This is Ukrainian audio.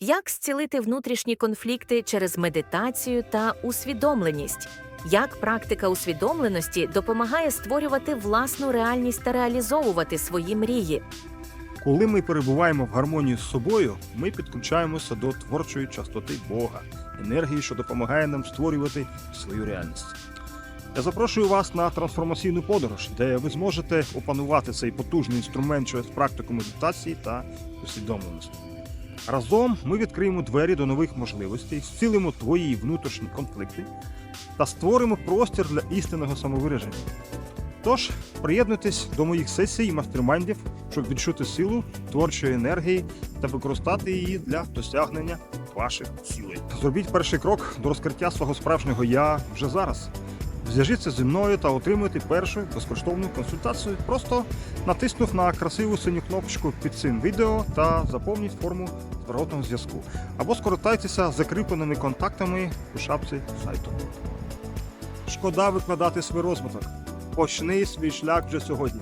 Як зцілити внутрішні конфлікти через медитацію та усвідомленість? Як практика усвідомленості допомагає створювати власну реальність та реалізовувати свої мрії? Коли ми перебуваємо в гармонії з собою, ми підключаємося до творчої частоти Бога, енергії, що допомагає нам створювати свою реальність. Я запрошую вас на трансформаційну подорож, де ви зможете опанувати цей потужний інструмент через практику медитації та усвідомленості. Разом ми відкриємо двері до нових можливостей, зцілимо твої внутрішні конфлікти та створимо простір для істинного самовираження. Тож приєднуйтесь до моїх сесій і мастермайндів, щоб відчути силу творчої енергії та використати її для досягнення ваших цілей. Зробіть перший крок до розкриття свого справжнього я вже зараз. Зв'яжіться зі мною та отримуйте першу безкоштовну консультацію. Просто натиснув на красиву синю кнопочку під цим відео та заповніть форму зворотного зв'язку. Або скористайтеся закріпленими контактами у шапці сайту. Шкода викладати свій розвиток. Почни свій шлях вже сьогодні.